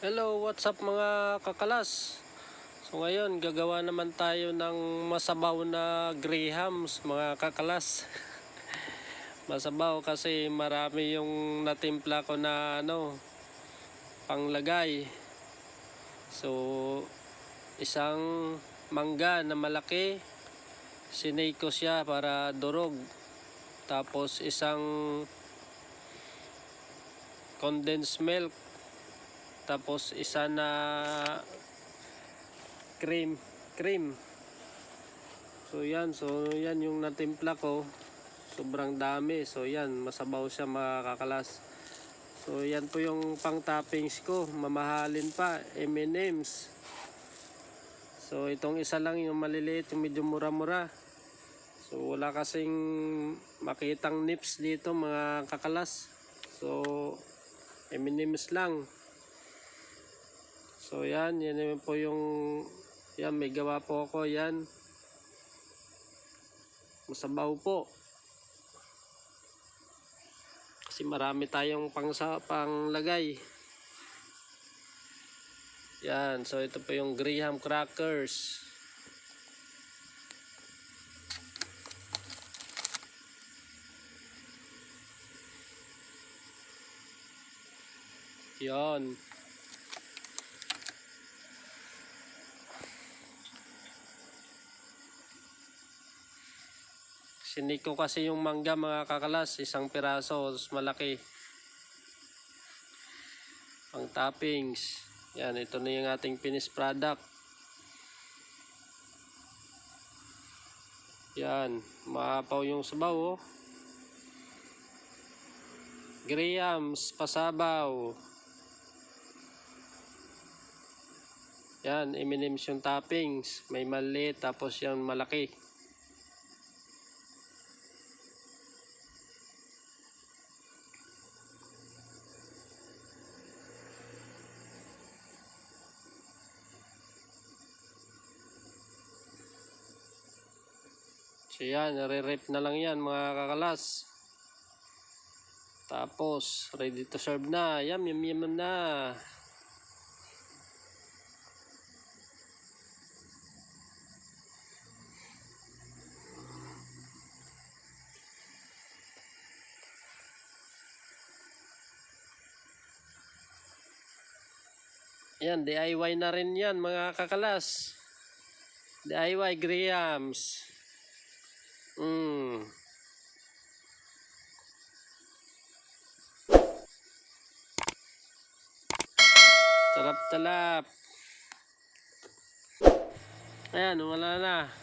Hello, what's up mga kakalas? So ngayon, gagawa naman tayo ng masabaw na grahams mga kakalas. masabaw kasi marami yung natimpla ko na ano, panglagay. So, isang mangga na malaki, sinay ko siya para durog. Tapos isang condensed milk tapos isa na cream. Cream. So yan. So yan yung natimpla ko. Sobrang dami. So yan. Masabaw siya makakalas so yan po yung pang toppings ko. Mamahalin pa. M&M's. So itong isa lang yung maliliit yung medyo mura-mura. So wala kasing makitang nips dito mga kakalas. So M&M's lang So yan, yan naman po yung yan may gawa po ako yan. Masabaw po. Kasi marami tayong pang sa panglagay. Yan, so ito po yung Graham crackers. Yan. Sinik ko kasi yung mangga mga kakalas, isang piraso, malaki. Pang toppings. Yan, ito na yung ating finished product. Yan, maapaw yung sabaw oh. Grahams, pasabaw. Yan, M&M's yung toppings. May maliit, tapos yung malaki. So yan, nare-rep na lang yan mga kakalas. Tapos, ready to serve na. Yum, yum, yum na. Yan, DIY na rin yan mga kakalas. DIY Grahams. Mm. Talap-talap. Ayan, wala na.